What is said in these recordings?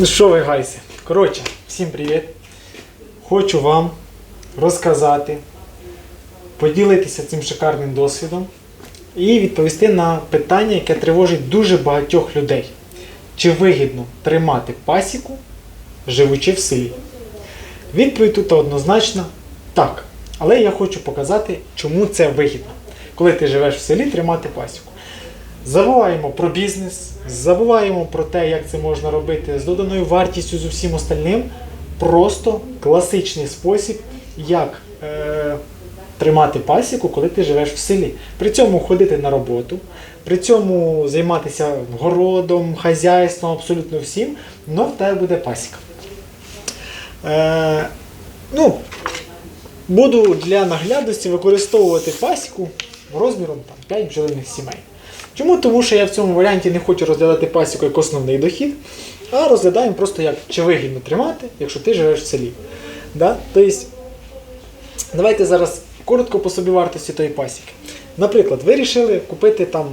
Ну що ви, гайси? Коротше, всім привіт. Хочу вам розказати, поділитися цим шикарним досвідом і відповісти на питання, яке тривожить дуже багатьох людей. Чи вигідно тримати пасіку, живучи в селі? Відповідь тут однозначно так. Але я хочу показати, чому це вигідно, коли ти живеш в селі, тримати пасіку. Забуваємо про бізнес, забуваємо про те, як це можна робити з доданою вартістю з усім остальним. Просто класичний спосіб, як е, тримати пасіку, коли ти живеш в селі. При цьому ходити на роботу, при цьому займатися городом, хазяйством, абсолютно всім, але в тебе буде пасіка. Е, ну, буду для наглядності використовувати пасіку розміром там, 5 бджолиних сімей. Чому? Тому що я в цьому варіанті не хочу розглядати пасіку як основний дохід, а розглядаємо просто як чи вигідно тримати, якщо ти живеш в селі. Да? Тобто, давайте зараз коротко по собівартості тої пасіки. Наприклад, ви вирішили купити там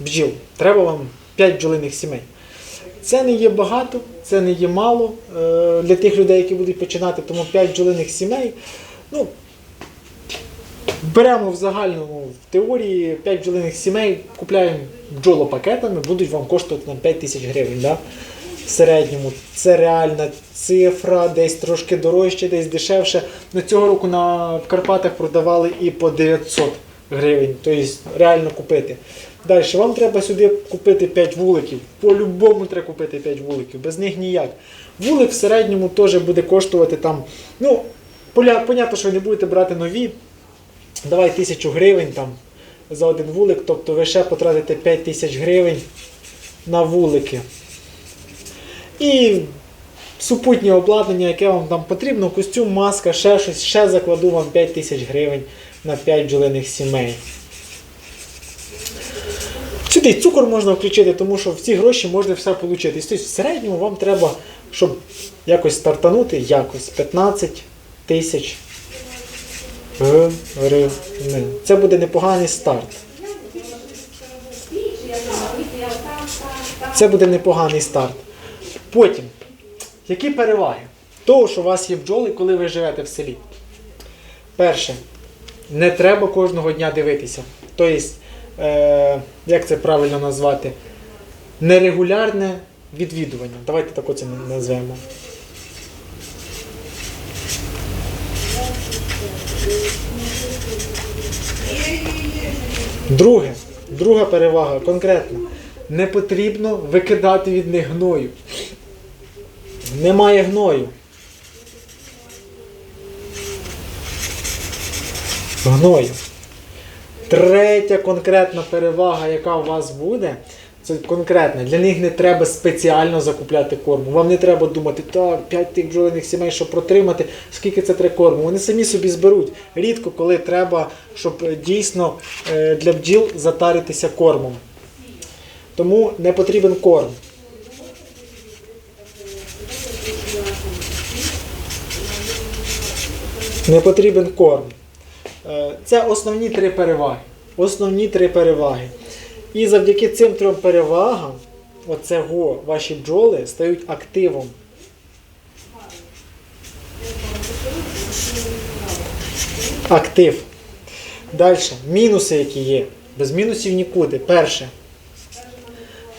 бджіл. Треба вам 5 бджолиних сімей. Це не є багато, це не є мало е, для тих людей, які будуть починати, тому 5 бджолиних сімей. Ну, Беремо в загальному в теорії 5 бджолиних сімей, купляємо бджолопакетами, будуть вам коштувати на 5 тисяч гривень. Да? В середньому це реальна цифра, десь трошки дорожче, десь дешевше. На цього року на в Карпатах продавали і по 900 гривень, тобто реально купити. Далі вам треба сюди купити 5 вуликів. По-любому треба купити 5 вуликів, без них ніяк. Вулик в середньому теж буде коштувати там. Ну, понятно, що ви не будете брати нові. Давай тисячу гривень там за один вулик, тобто ви ще потратите 5 тисяч гривень на вулики. І супутнє обладнання, яке вам там потрібно, костюм, маска, ще щось, ще закладу вам 5 тисяч гривень на 5 бджолиних сімей. Сюди цукор можна включити, тому що в ці гроші можна все отримати. Тобто в середньому вам треба, щоб якось стартанути, якось 15 тисяч гривень. Це буде непоганий старт. Це буде непоганий старт. Потім, які переваги того, що у вас є бджоли, коли ви живете в селі? Перше, не треба кожного дня дивитися. Тобто, е, як це правильно назвати? Нерегулярне відвідування. Давайте так оце назвемо. Друге, друга перевага конкретна. Не потрібно викидати від них гною. Немає гною. Гною. Третя конкретна перевага, яка у вас буде, це конкретна. Для них не треба спеціально закупляти корму. Вам не треба думати, так, 5 тих бджолиних сімей, щоб протримати, скільки це треба корму. Вони самі собі зберуть. Рідко, коли треба, щоб е, дійсно е, для бджіл затаритися кормом. Тому не потрібен корм. Не потрібен корм. Е, Це основні три переваги. Основні три переваги. І завдяки цим трьом перевагам, оцего ваші бджоли стають активом. Актив. Далі. Мінуси, які є. Без мінусів нікуди. Перше.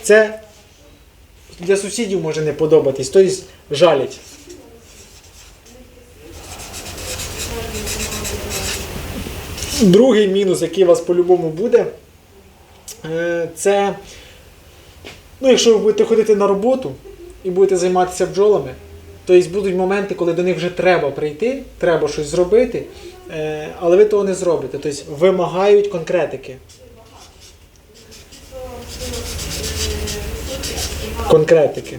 Це для сусідів може не подобатись, тобто жалять. Другий мінус, який у вас по-любому буде, це, ну, якщо ви будете ходити на роботу і будете займатися бджолами, то будуть моменти, коли до них вже треба прийти, треба щось зробити, е, але ви того не зробите. Тобто вимагають конкретики. Конкретики.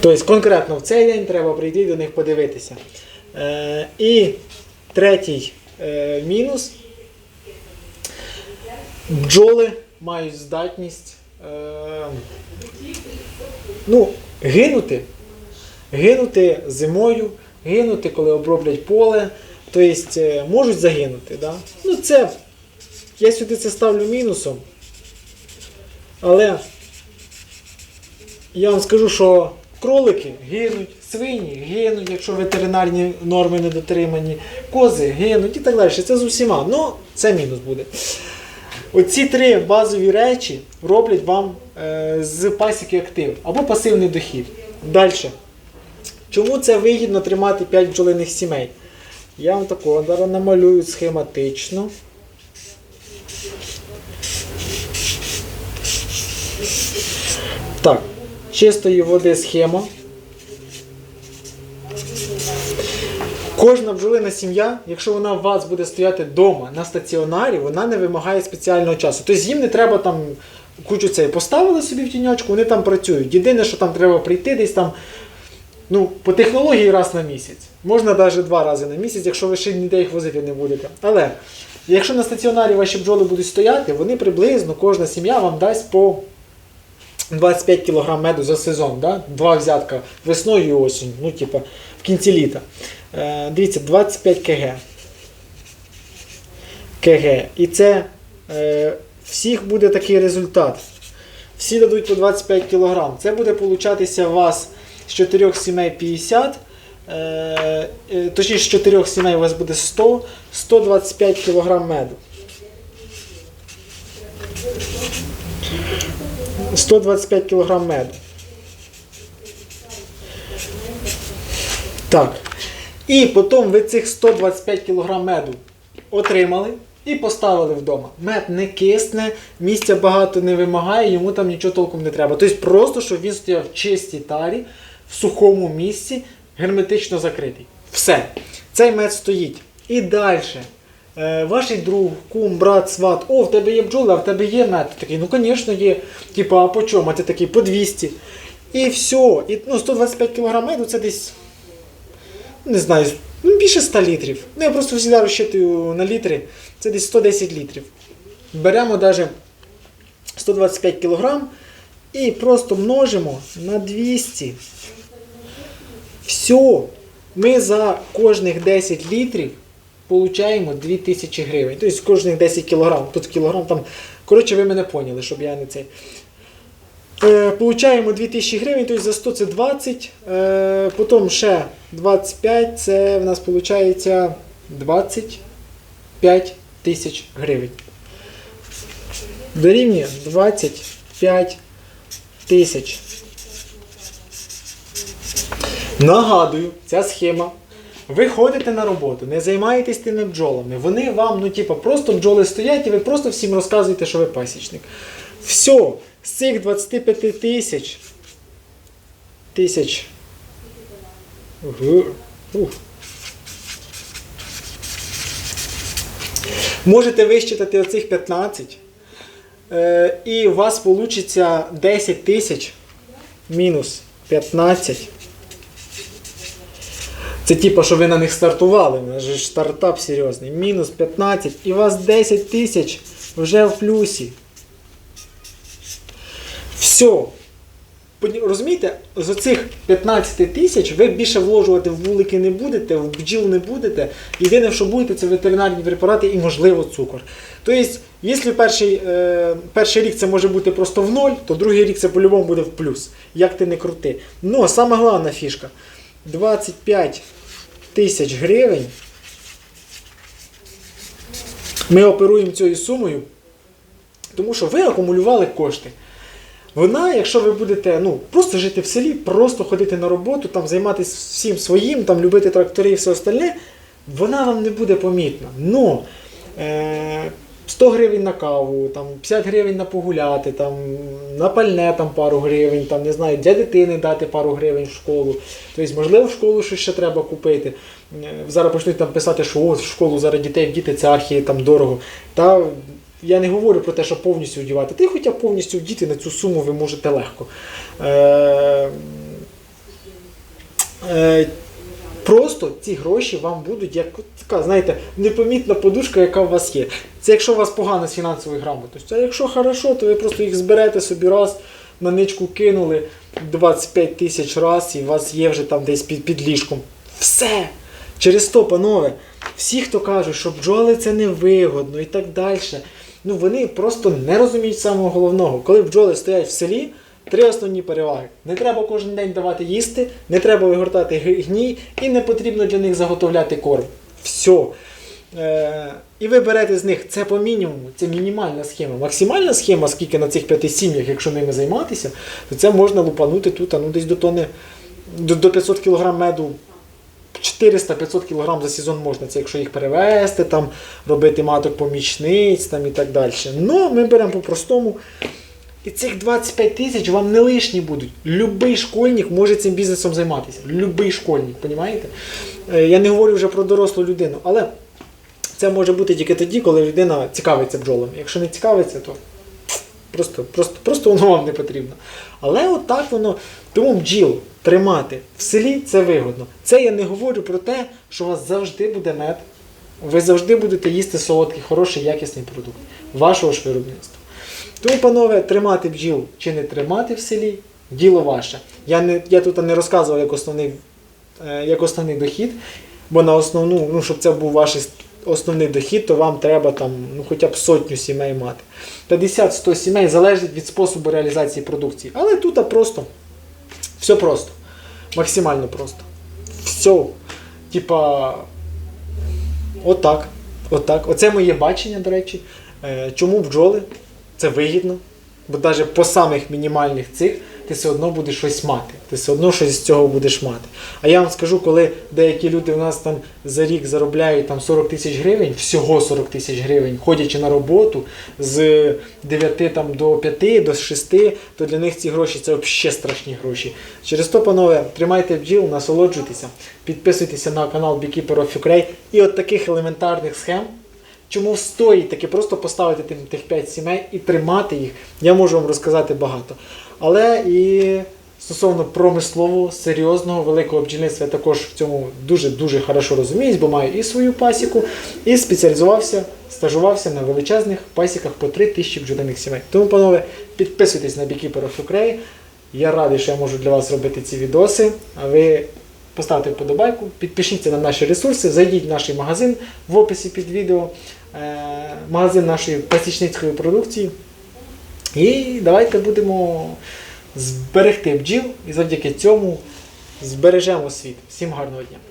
Тобто конкретно в цей день треба прийти до них подивитися. Е, і третій е, мінус. Бджоли мають здатність е, ну, гинути. Гинути зимою, гинути, коли оброблять поле. Тобто е, можуть загинути. Да? Ну, це, я сюди це ставлю мінусом. Але я вам скажу, що кролики гинуть, свині гинуть, якщо ветеринарні норми не дотримані, кози гинуть і так далі. Це з усіма. Ну, це мінус буде. Оці три базові речі роблять вам е, з пасіки актив або пасивний дохід. Далі. Чому це вигідно тримати 5 бджолиних сімей? Я вам такого зараз намалюю схематично. Так, чистої води схема. Кожна бджолина сім'я, якщо вона у вас буде стояти вдома на стаціонарі, вона не вимагає спеціального часу. Тобто їм не треба там кучу цей поставили собі в тіньочку, вони там працюють. Єдине, що там треба прийти десь там. Ну, по технології раз на місяць. Можна навіть два рази на місяць, якщо ви ще ніде їх возити не будете. Але якщо на стаціонарі ваші бджоли будуть стояти, вони приблизно кожна сім'я вам дасть по 25 кг меду за сезон. Да? Два взятка весною і осінь, ну, типа, в кінці літа. Е, дивіться, 25 кг. КГ. І це е, всіх буде такий результат. Всі дадуть по 25 кг. Це буде получатися у вас з 4 сімей 50. Е, е, точніше, з 4 сімей у вас буде 100, 125 кг меду. 125 кг меду. Так. І потім ви цих 125 кг меду отримали і поставили вдома. Мед не кисне, місця багато не вимагає, йому там нічого толком не треба. Тобто просто, щоб він стояв в чистій тарі, в сухому місці, герметично закритий. Все. Цей мед стоїть. І далі. Е, ваш друг, кум, брат, сват, о, в тебе є бджоли, а в тебе є мед. Такий, ну звісно, є. Типа, а по чому? А ти такий по 200. І все. І, ну, 125 кг меду це десь не знаю, ну, більше 100 літрів. Ну, я просто завжди розчитую на літри. Це десь 110 літрів. Беремо навіть 125 кг і просто множимо на 200. Все. Ми за кожних 10 літрів получаємо 2000 гривень. Тобто кожних 10 кг. Тут кілограм там. Коротше, ви мене поняли, щоб я не цей. Е, Получаємо 2000 гривень, тобто за 100 це 20, е, потім ще 25, це в нас виходить 25 тисяч гривень. Дорівнює 25 тисяч. Нагадую, ця схема. Ви ходите на роботу, не займаєтесь тими бджолами. Вони вам, ну, типу, просто бджоли стоять і ви просто всім розказуєте, що ви пасічник. Все, з цих 25 тисяч. Тисяч. Можете вищитати оцих 15. Е, і у вас вийде 10 тисяч мінус 15. Це типу, що ви на них стартували. У нас же стартап серйозний. Мінус 15. І у вас 10 тисяч вже в плюсі. Все. Розумієте, з оцих 15 тисяч ви більше вложувати в вулики не будете, в бджіл не будете. Єдине, що будете, це ветеринарні препарати і, можливо, цукор. Тобто, якщо перший, е, перший рік це може бути просто в ноль, то другий рік це по-любому буде в плюс. Як ти не крути. Ну, саме головна фішка. 25 тисяч гривень. Ми оперуємо цією сумою, тому що ви акумулювали кошти. Вона, якщо ви будете ну, просто жити в селі, просто ходити на роботу, там, займатися всім своїм, там, любити трактори і все остальне, вона вам не буде помітна. Но е, 100 гривень на каву, там, 50 гривень на погуляти, там, на пальне там, пару гривень, там, не знаю, для дитини дати пару гривень в школу. Тобто, можливо, в школу щось ще треба купити. Е, Зараз почнуть там писати, що о, в школу зараз дітей вдіти, це архії там дорого. Та я не говорю про те, що повністю вдівати. Ти хоча повністю вдіти на цю суму ви можете легко. Е, е, просто ці гроші вам будуть як така, знаєте, непомітна подушка, яка у вас є. Це якщо у вас погано з фінансовою грамотністю. А якщо хорошо, то ви просто їх зберете собі раз, на ничку кинули 25 тисяч раз, і у вас є вже там десь під, під ліжком. Все! Через то, панове, всі, хто кажуть, що бджоли це невигодно і так далі. ну вони просто не розуміють самого головного. Коли бджоли стоять в селі, три основні переваги. Не треба кожен день давати їсти, не треба вигортати гній і не потрібно для них заготовляти корм. Все. Е, і ви берете з них це по мінімуму, це мінімальна схема. Максимальна схема, скільки на цих п'яти сім'ях, якщо ними займатися, то це можна лупанути тут, ну десь до тони, до, до 500 кг меду 400-500 кг за сезон можна, це якщо їх перевести, там, робити маток помічниць там, і так далі. Ну, ми беремо по-простому. І цих 25 тисяч вам не лишні будуть. Любий школьник може цим бізнесом займатися. Любий школьник, розумієте? Я не говорю вже про дорослу людину, але це може бути тільки тоді, коли людина цікавиться бджолами. Якщо не цікавиться, то просто, просто, просто воно вам не потрібно. Але отак воно. Тому бджіл тримати в селі це вигодно. Це я не говорю про те, що у вас завжди буде мед. Ви завжди будете їсти солодкий, хороший, якісний продукт вашого ж виробництва. Тому, панове, тримати бджіл чи не тримати в селі діло ваше. Я, не, я тут не розказував як основний, е, як основний дохід, бо на основну, ну, щоб це був ваш основний дохід, то вам треба там, ну, хоча б сотню сімей мати. 50-100 сімей залежить від способу реалізації продукції. Але тут просто все просто. Максимально просто. Все. Типа. Отак. Отак. Оце моє бачення, до речі. Е, Чому бджоли? Це вигідно. Бо навіть по самих мінімальних цих ти все одно будеш щось мати. Ти все одно щось з цього будеш мати. А я вам скажу, коли деякі люди у нас там за рік заробляють там 40 тисяч гривень, всього 40 тисяч гривень, ходячи на роботу з 9 там, до 5, до 6, то для них ці гроші це взагалі страшні гроші. Через то, панове, тримайте бджіл, насолоджуйтеся, підписуйтеся на канал Ukraine і от таких елементарних схем. Чому стоїть таки просто поставити тим, тих 5 сімей і тримати їх, я можу вам розказати багато. Але і стосовно промислового, серйозного, великого бджільництва я також в цьому дуже-дуже хорошо розуміюсь, бо маю і свою пасіку, і спеціалізувався, стажувався на величезних пасіках по 3 тисячі бджолиних сімей. Тому, панове, підписуйтесь на Beekeeper of. Я радий, що я можу для вас робити ці відоси. А ви поставте вподобайку, підпишіться на наші ресурси, зайдіть в наш магазин в описі під відео, е, магазин нашої пасічницької продукції. І давайте будемо зберегти бджіл і завдяки цьому збережемо світ. Всім гарного дня!